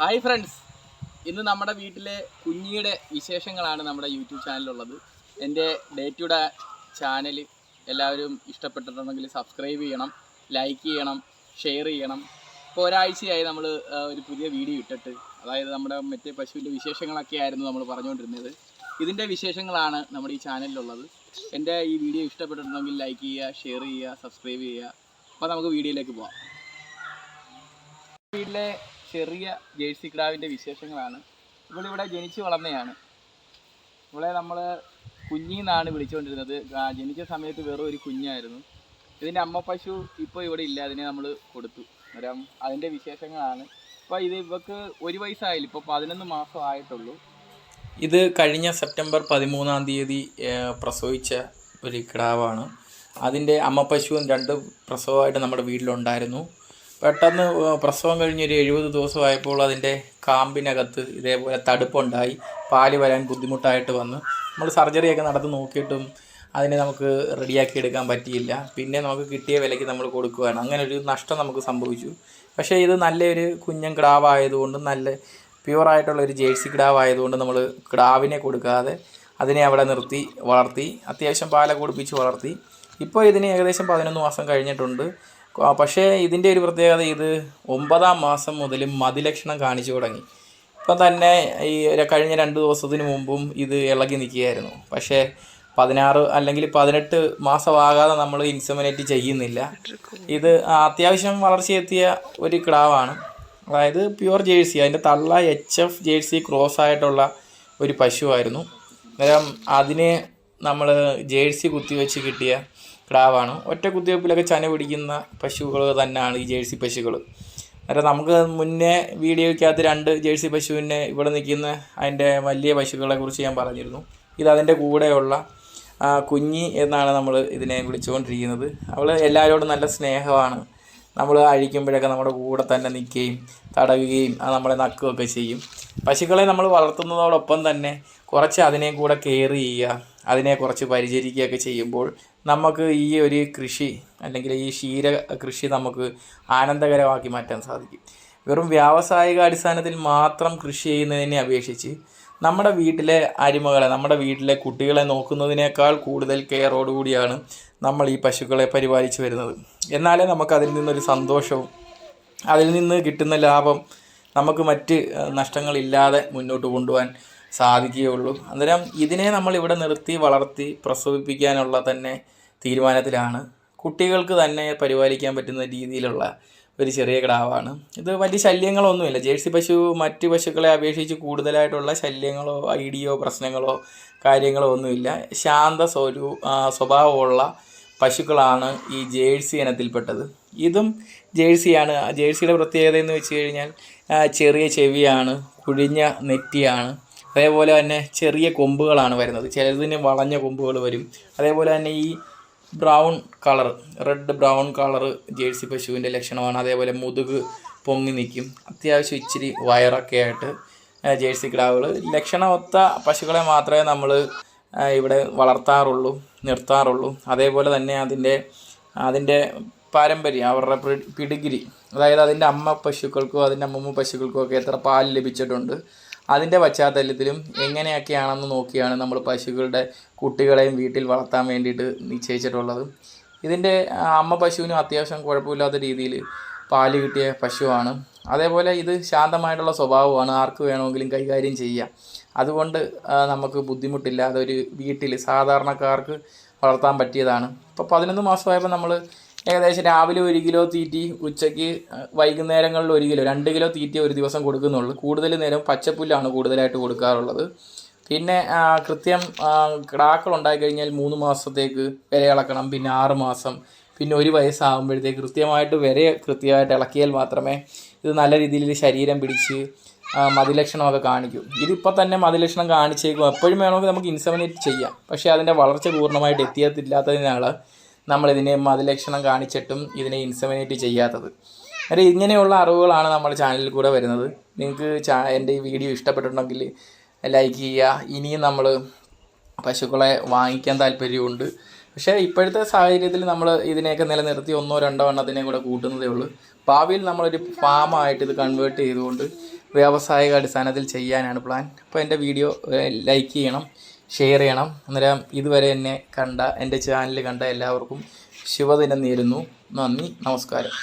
Hi friends ഇന്ന് നമ്മുടെ വീട്ടിലെ കുഞ്ഞിയുടെ വിശേഷങ്ങളാണ് നമ്മുടെ യൂട്യൂബ് ചാനലിലുള്ളത്. എന്റെ ഡേ ടു ഡേ ചാനൽ എല്ലാവരും ഇഷ്ടപ്പെട്ടിട്ടുണ്ടെങ്കിൽ സബ്സ്ക്രൈബ് ചെയ്യണം ലൈക്ക് ചെയ്യണം ഷെയർ ചെയ്യണം. ഇപ്പോൾ ഒരാഴ്ചയായി നമ്മൾ ഒരു പുതിയ വീഡിയോ ഇട്ടിട്ട്. അതായത് നമ്മുടെ മറ്റേ പശുവിന്റെ വിശേഷങ്ങളൊക്കെ ആയിരുന്നു നമ്മൾ പറഞ്ഞുകൊണ്ടിരുന്നത്. ഇതിന്റെ വിശേഷങ്ങളാണ് നമ്മുടെ ഈ ചാനലിലുള്ളത് എന്റെ ഈ വീഡിയോ ഇഷ്ടപ്പെട്ടിട്ടുണ്ടെങ്കിൽ ലൈക്ക് ചെയ്യുക ഷെയർ ചെയ്യുക സബ്സ്ക്രൈബ് ചെയ്യുക. അപ്പോൾ നമുക്ക് വീഡിയോയിലേക്ക് പോവാം. വീട്ടിലെ ചെറിയ ജേഴ്സി കിടാവിന്റെ വിശേഷങ്ങളാണ്. ഇവളിവിടെ ജനിച്ചു വളർന്നയാണ്. ഇവളെ നമ്മൾ കുഞ്ഞിന്നാണ് വിളിച്ചുകൊണ്ടിരുന്നത് ജനിച്ച സമയത്ത് വെറും ഒരു കുഞ്ഞായിരുന്നു. ഇതിന്റെ അമ്മ പശു ഇപ്പോൾ ഇവിടെ ഇല്ല. അതിനെ നമ്മൾ കൊടുത്തു. അന്നേരം അതിന്റെ വിശേഷങ്ങളാണ്. ഇപ്പോൾ ഇത് ഇവക്ക് ഒരു വയസ്സായില്ല. ഇപ്പോൾ പതിനൊന്ന് മാസം ആയിട്ടുള്ളൂ. ഇത് കഴിഞ്ഞ സെപ്റ്റംബർ പതിമൂന്നാം തീയതി പ്രസവിച്ച ഒരു കിടാവാണ്. അതിന്റെ അമ്മ പശുവും രണ്ട് പ്രസവമായിട്ട് നമ്മുടെ വീട്ടിലുണ്ടായിരുന്നു. പെട്ടെന്ന് പ്രസവം കഴിഞ്ഞൊരു എഴുപത് ദിവസമായപ്പോൾ അതിന്റെ കാമ്പിനകത്ത് ഇതേപോലെ തടുപ്പുണ്ടായി. പാൽ വരാൻ ബുദ്ധിമുട്ടായിട്ട് വന്ന്. നമ്മൾ സർജറിയൊക്കെ നടത്തി നോക്കിയിട്ടും അതിനെ നമുക്ക് റെഡിയാക്കി എടുക്കാൻ പറ്റിയില്ല. പിന്നെ നമുക്ക് കിട്ടിയ വിലയ്ക്ക് നമ്മൾ കൊടുക്കുകയാണ്. അങ്ങനെ ഒരു നഷ്ടം നമുക്ക് സംഭവിച്ചു. പക്ഷേ ഇത് നല്ലൊരു കുഞ്ഞൻ കിടാവായതുകൊണ്ട് നല്ല പ്യുവറായിട്ടുള്ള ഒരു ജേഴ്സി കിടാവ് ആയതുകൊണ്ട് നമ്മൾ കിടാവിനെ കൊടുക്കാതെ അതിനെ അവിടെ നിർത്തി വളർത്തി. അത്യാവശ്യം പാല കുടിപ്പിച്ച് വളർത്തി. ഇപ്പോൾ ഇതിന് ഏകദേശം പതിനൊന്ന് മാസം കഴിഞ്ഞിട്ടുണ്ട്. പക്ഷേ ഇതിന്റെ ഒരു പ്രത്യേകത ഇത് ഒമ്പതാം മാസം മുതൽ മതിലക്ഷണം കാണിച്ചു തുടങ്ങി. ഇപ്പം തന്നെ ഈ കഴിഞ്ഞ രണ്ട് ദിവസത്തിന് മുമ്പും ഇത് ഇളകി നിൽക്കുകയായിരുന്നു. പക്ഷേ പതിനാറ് അല്ലെങ്കിൽ പതിനെട്ട് മാസമാകാതെ നമ്മൾ ഇൻസമിനേറ്റ് ചെയ്യുന്നില്ല. ഇത് അത്യാവശ്യം വളർച്ചയെത്തിയ ഒരു കിടാവാണ്. അതായത് പ്യുവർ ജേഴ്സി അതിന്റെ തള്ള എച്ച് എഫ് ജേഴ്സി ക്രോസ് ആയിട്ടുള്ള ഒരു പശുവായിരുന്നു. അന്നേരം അതിന് നമ്മൾ ജേഴ്സി കുത്തിവെച്ച് കിട്ടിയ കിടാവാണ് ഒറ്റ കുത്തിവെപ്പിലൊക്കെ ചന പിടിക്കുന്ന പശുക്കൾ തന്നെയാണ് ഈ ജേഴ്സി പശുക്കൾ അന്നേരം നമുക്ക് മുന്നേ വീഡിയോയ്ക്കകത്ത് രണ്ട് ജേഴ്സി പശുവിനെ ഇവിടെ നിൽക്കുന്ന അതിന്റെ വലിയ പശുക്കളെ കുറിച്ച് ഞാൻ പറഞ്ഞിരുന്നു. ഇത് കൂടെയുള്ള കുഞ്ഞി എന്നാണ് നമ്മൾ ഇതിനെ വിളിച്ചുകൊണ്ടിരിക്കുന്നത്. അവൾ എല്ലാവരോടും നല്ല സ്നേഹമാണ്. നമ്മൾ അഴിക്കുമ്പോഴൊക്കെ നമ്മുടെ കൂടെ തന്നെ നിൽക്കുകയും തടവുകയും നമ്മളെ നക്കുകയൊക്കെ ചെയ്യും. പശുക്കളെ നമ്മൾ വളർത്തുന്നതോടൊപ്പം തന്നെ കുറച്ച് അതിനെ കൂടെ കെയർ ചെയ്യുക അതിനെ കുറച്ച് പരിചരിക്കുകയൊക്കെ ചെയ്യുമ്പോൾ നമുക്ക് ഈ ഒരു കൃഷി അല്ലെങ്കിൽ ഈ ക്ഷീര കൃഷി നമുക്ക് ആനന്ദകരമാക്കി മാറ്റാൻ സാധിക്കും. വെറും വ്യാവസായിക അടിസ്ഥാനത്തിൽ മാത്രം കൃഷി ചെയ്യുന്നതിനെ അപേക്ഷിച്ച് നമ്മുടെ വീട്ടിലെ അരിമകളെ നമ്മുടെ വീട്ടിലെ കുട്ടികളെ നോക്കുന്നതിനേക്കാൾ കൂടുതൽ കെയറോടുകൂടിയാണ് നമ്മൾ ഈ പശുക്കളെ പരിപാലിച്ചു വരുന്നത്. എന്നാലേ നമുക്ക് അതിൽ നിന്നൊരു സന്തോഷവും അതിൽ നിന്ന് കിട്ടുന്ന ലാഭം നമുക്ക് മറ്റ് നഷ്ടങ്ങളില്ലാതെ മുന്നോട്ട് കൊണ്ടുപോകാൻ സാധിക്കുകയുള്ളൂ. അന്നേരം ഇതിനെ നമ്മൾ ഇവിടെ നിർത്തി വളർത്തി പ്രസവിപ്പിക്കാനുള്ള തന്നെ തീരുമാനത്തിലാണ്. കുട്ടികൾക്ക് തന്നെ പരിപാലിക്കാൻ പറ്റുന്ന രീതിയിലുള്ള ഒരു ചെറിയ കിടാവാണ്. ഇത് വലിയ ശല്യങ്ങളൊന്നുമില്ല. ജേഴ്സി പശു മറ്റ് പശുക്കളെ അപേക്ഷിച്ച് കൂടുതലായിട്ടുള്ള ശല്യങ്ങളോ ഐഡിയോ പ്രശ്നങ്ങളോ കാര്യങ്ങളോ ഒന്നുമില്ല. ശാന്ത സ്വരൂ സ്വഭാവമുള്ള പശുക്കളാണ് ഈ ജേഴ്സി ഇനത്തിൽപ്പെട്ടത്. ഇതും ജേഴ്സിയാണ്. ജേഴ്സിയുടെ പ്രത്യേകത എന്ന് വെച്ച് കഴിഞ്ഞാൽ ചെറിയ ചെവിയാണ് കുഴിഞ്ഞ നെറ്റിയാണ്. അതേപോലെ തന്നെ ചെറിയ കൊമ്പുകളാണ് വരുന്നത്. ചിലതിന് വളഞ്ഞ കൊമ്പുകൾ വരും. അതേപോലെ തന്നെ ഈ brown colour red brown colour jersey പശുവിന്റെ ലക്ഷണമാണ്. അതേപോലെ മുതുക് പൊങ്ങി നിൽക്കും. അത്യാവശ്യം ഇച്ചിരി വയറൊക്കെ ആയിട്ട് ജേഴ്സി കിടാവുകൾ. ലക്ഷണമൊത്ത പശുക്കളെ മാത്രമേ നമ്മൾ ഇവിടെ വളർത്താറുള്ളൂ നിർത്താറുള്ളൂ. അതേപോലെ തന്നെ അതിന്റെ അതിന്റെ പാരമ്പര്യം അവരുടെ പിടിഗിരി അതായത് അതിന്റെ അമ്മ പശുക്കൾക്കോ അതിന്റെ അമ്മമ്മ പശുക്കൾക്കോ ഒക്കെ എത്ര പാൽ ലഭിച്ചിട്ടുണ്ട്. അതിന്റെ പശ്ചാത്തലത്തിലും എങ്ങനെയൊക്കെയാണെന്ന് നോക്കിയാണ് നമ്മൾ പശുക്കളുടെ കുട്ടികളെയും വീട്ടിൽ വളർത്താൻ വേണ്ടിയിട്ട് നിശ്ചയിച്ചിട്ടുള്ളത്. ഇതിന്റെ അമ്മ പശുവിനും അത്യാവശ്യം കുഴപ്പമില്ലാത്ത രീതിയിൽ പാൽ കിട്ടിയ പശുവാണ്. അതേപോലെ ഇത് ശാന്തമായിട്ടുള്ള സ്വഭാവമാണ്. ആർക്ക് വേണമെങ്കിലും കൈകാര്യം ചെയ്യാം. അതുകൊണ്ട് നമുക്ക് ബുദ്ധിമുട്ടില്ലാതെ ഒരു വീട്ടിൽ സാധാരണക്കാർക്ക് വളർത്താൻ പറ്റിയതാണ്. ഇപ്പോൾ പതിനൊന്ന് മാസമായപ്പോൾ നമ്മൾ ഏകദേശം രാവിലെ ഒരു കിലോ തീറ്റി ഉച്ചയ്ക്ക് വൈകുന്നേരങ്ങളിൽ ഒരു കിലോ രണ്ട് കിലോ തീറ്റി ഒരു ദിവസം കൊടുക്കുന്നുള്ളൂ. കൂടുതൽ നേരം പച്ചപ്പുല്ലാണ് കൂടുതലായിട്ട് കൊടുക്കാറുള്ളത്. പിന്നെ കൃത്യം കിടാക്കൾ ഉണ്ടായി കഴിഞ്ഞാൽ മൂന്ന് മാസത്തേക്ക് വിര ഇളക്കണം പിന്നെ ആറ് മാസം പിന്നെ ഒരു വയസ്സാകുമ്പോഴത്തേക്ക് കൃത്യമായിട്ട് വിര കൃത്യമായിട്ട് ഇളക്കിയാൽ മാത്രമേ ഇത് നല്ല രീതിയിൽ ശരീരം പിടിച്ച് മതിലക്ഷണമൊക്കെ കാണിക്കും. ഇതിപ്പോൾ തന്നെ മതിലക്ഷണം കാണിച്ചേക്കും. എപ്പോഴും വേണമെങ്കിൽ നമുക്ക് ഇൻസമിനേറ്റ് ചെയ്യാം. പക്ഷേ അതിന്റെ വളർച്ച പൂർണമായിട്ട് എത്തിയത്തില്ലാത്തതിനാണ് നമ്മളിതിനെ മതിലക്ഷണം കാണിച്ചിട്ടും ഇതിനെ ഇൻസമിനേറ്റ് ചെയ്യാത്തത്. അതായത് ഇങ്ങനെയുള്ള അറിവുകളാണ് നമ്മുടെ ചാനലിൽ കൂടെ വരുന്നത്. നിങ്ങൾക്ക് ചാ എന്റെ ഈ വീഡിയോ ഇഷ്ടപ്പെട്ടിട്ടുണ്ടെങ്കിൽ ലൈക്ക് ചെയ്യുക. ഇനിയും നമ്മൾ പശുക്കളെ വാങ്ങിക്കാൻ താല്പര്യമുണ്ട്. പക്ഷേ ഇപ്പോഴത്തെ സാഹചര്യത്തിൽ നമ്മൾ ഇതിനെയൊക്കെ നിലനിർത്തി ഒന്നോ രണ്ടോ എണ്ണത്തിനെ കൂടെ കൂട്ടുന്നതേ ഉള്ളൂ. ഭാവിയിൽ നമ്മളൊരു ഫാമായിട്ട് ഇത് കൺവേർട്ട് ചെയ്തുകൊണ്ട് വ്യാവസായിക അടിസ്ഥാനത്തിൽ ചെയ്യാനാണ് പ്ലാൻ അപ്പോൾ എന്റെ വീഡിയോ ലൈക്ക് ചെയ്യണം. ഷെയർ ചെയ്യണം. അന്നേരം ഇതുവരെ എന്നെ കണ്ട എന്റെ ചാനൽ കണ്ട എല്ലാവർക്കും ശുഭദിനം നേരുന്നു. നന്ദി നമസ്കാരം.